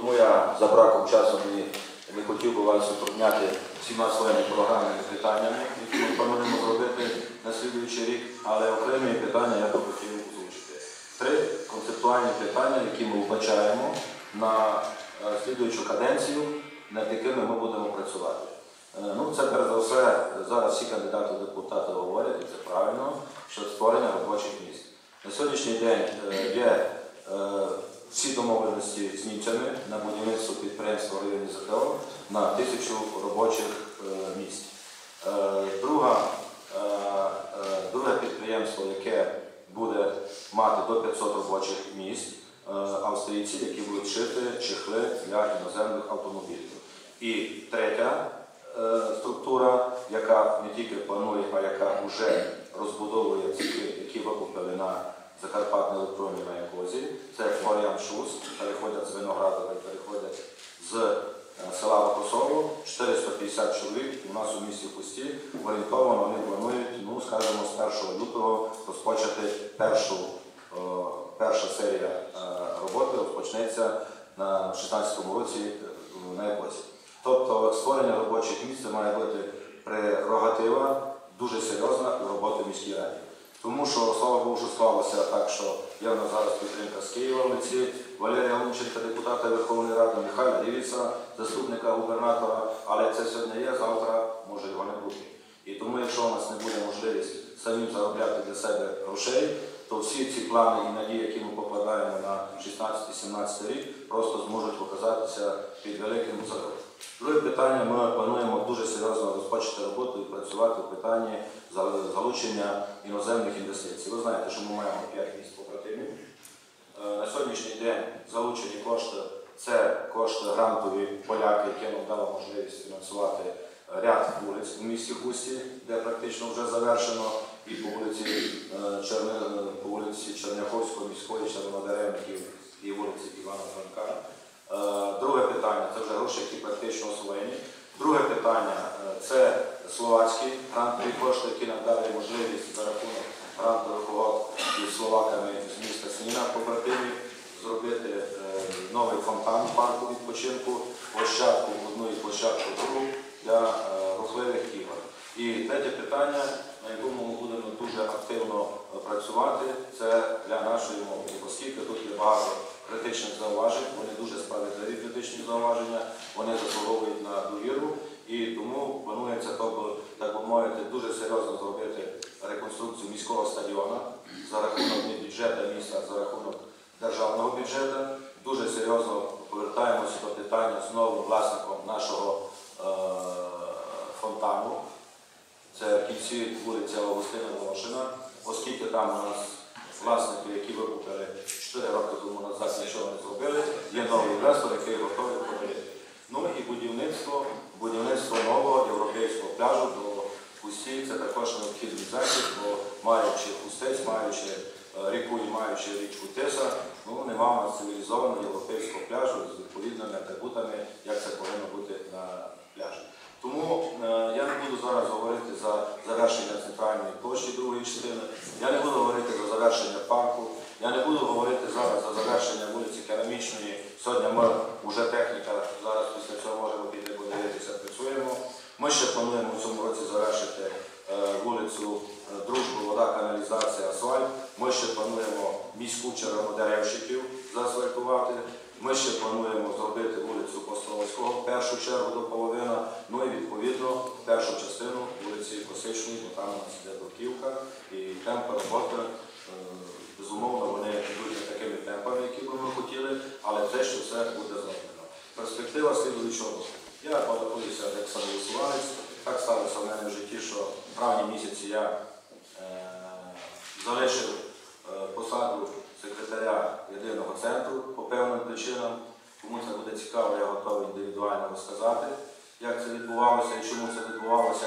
Тому я за браком часу не, не хотів би вас утрудняти всіма своїми програмними питаннями, які ми плануємо зробити на слідуючий рік, але окремі питання я би хотів озвучити. Три концептуальні питання, які ми вбачаємо на е, слідуючу каденцію, над якими ми будемо працювати. Е, Ну, це перш за все, зараз всі кандидати в депутати говорять, і це правильно, що створення робочих місць. На сьогоднішній день е, є всі домовленості з німцями на будівництво підприємства в районі ЗТО на тисячу робочих е, місць. Е, Друга, е, друге підприємство, яке буде мати до 500 робочих місць, австрійці, які будуть шити чехли для іноземних автомобілів. І третя структура, яка не тільки планує, а яка вже розбудовує цехи, які викупили на Закарпатній електроні на Якозі. Це Шус, переходять з Виноградова і переходять з е, села Локосово, 450 чоловік у нас у місті Пусті. Орієнтовано вони планують, ну скажімо, з 1 лютого розпочати першу, е, перша серія е, роботи розпочнеться на 16-му році на Якозі. Тобто створення робочих місць має бути прерогатива дуже серйозна роботи в міській раді. Тому що, слава Богу, що склалося так, що я на зараз підтримка з Києва в лиці Валерія Лунченка, депутата Верховної Ради, Михайла Дівіса, заступника губернатора, але це сьогодні є, завтра може його не бути. І тому, якщо у нас не буде можливість самим заробляти для себе грошей, то всі ці плани і надії, які ми покладаємо на 16-17 рік, просто зможуть показатися під великим зароком. Друге питання, ми плануємо дуже серйозно розпочати роботу і працювати в питанні залучення іноземних інвестицій. Ви знаєте, що ми маємо 5 місць побратимів. Е, На сьогоднішній день залучені кошти це кошти грантові поляки, які нам дали можливість фінансувати ряд вулиць у місті Хусті, де практично вже завершено, і по вулиці, е, Черне, по вулиці Черняховської міської, Червонодеревників і вулиці Івана Франка. Е, Друге питання це вже гроші, які практично освоєні. Друге питання е, це словацькі грантові кошти, які нам дали можливість за рахунок грантових угод із словаками з міста Сніна побратимів зробити е, новий фонтан парку відпочинку, площадку одну і площадку другу для е, рухливих ігор. І третє питання, на якому ми будемо дуже активно е, працювати, це для нашої молоді, оскільки тут є багато критичних зауважень, вони дуже справедливі критичні зауваження, вони заслуговують на довіру. І тому планується, так би мовити, дуже серйозно зробити реконструкцію міського стадіона за рахунок бюджету міста, за рахунок державного бюджету. Дуже серйозно повертаємося до питання з новим власником нашого фонтану. Це кінці вулиця Августина Волошина, оскільки там у нас власники, які викупили 4 роки тому назад, нічого не зробили, є новий інвестор, який готовий поділити. Ну і будівництво, будівництво нового європейського пляжу до Пусті, це також необхідний захід, бо маючи пустець, маючи е, ріку і маючи річку Теса, ну нема цивілізованого європейського пляжу з відповідними атрибутами, як це повинно бути на пляжі. Тому е, я не буду зараз говорити за завершення центральної площі другої частини, я не буду говорити за завершення парку, я не буду говорити зараз за завершення вулиці Керамічної. Сьогодні ми вже техніка, зараз після цього можемо піти подивитися, працюємо. Ми ще плануємо в цьому році завершити е, вулицю е, Дружби, вода, каналізація, асфальт. Ми ще плануємо міську червонодеревщиків заасфальтувати. Ми ще плануємо зробити вулицю Островського в першу чергу до половини, ну і відповідно першу частину вулиці Косичної, бо там у нас йде бруківка і темпи роботи. е, Безумовно, вони йдуть не такими темпами, які би ми хотіли, але те, що все буде зроблено. Перспектива слідуючого. року. Я балотуюся як самовисуванець. Так сталося в мене в житті, що в травні місяці я е, залишив е, посаду секретаря єдиного центру по певним причинам. Кому це буде цікаво, я готовий індивідуально розказати, як це відбувалося і чому це відбувалося.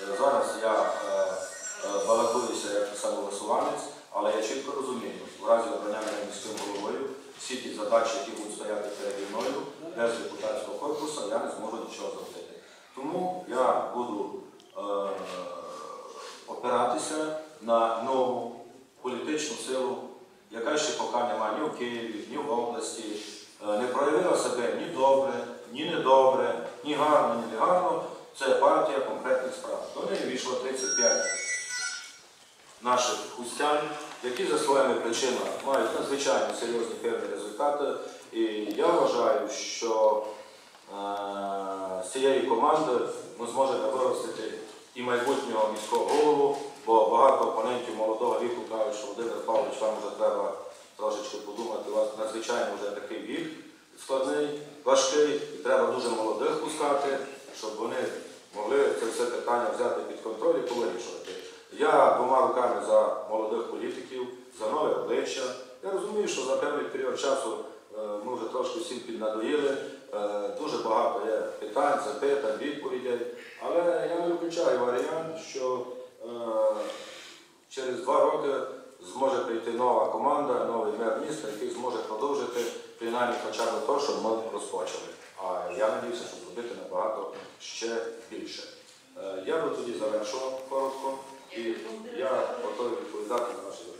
Е, Зараз я е, е, балотуюся як самовисуванець, але я чітко розумію, в разі обрання мене міським головою, всі ті задачі, які будуть стояти переді мною, без депутатського корпусу, я не зможу нічого зробити. Тому я буду опиратися на нову політичну силу, яка ще поки немає ні в Києві, ні в області, е, не проявила себе ні недобре, ні гарно, ні негарно. Це партія конкретних справ. Війшло 35 наших хустян, які за своїми причинами мають надзвичайно серйозні певні результати. І я вважаю, що е, з цієї команди ми зможемо виростити і майбутнього міського голову, бо багато опонентів молодого віку кажуть, що Володимир Павлович, вам вже треба трошечки подумати, у вас надзвичайно вже такий вік складний, важкий, і треба дуже молодих пускати, щоб вони могли це все питання взяти під контроль і повирішувати. Я двома руками за молодих політиків, за нове обличчя. Я розумію, що за певний період часу е, ми вже трошки всім піднадоїли. Е, Дуже багато є питань, запитань, відповідей. Але я не виключаю варіант, що е, через два роки зможе прийти нова команда, новий мер міста, який зможе продовжити принаймні хоча б те, що ми розпочали. А я надіюся, що зробити набагато ще більше. Е, я би тоді завершував коротко і я готовий відповідати на ваші запитання.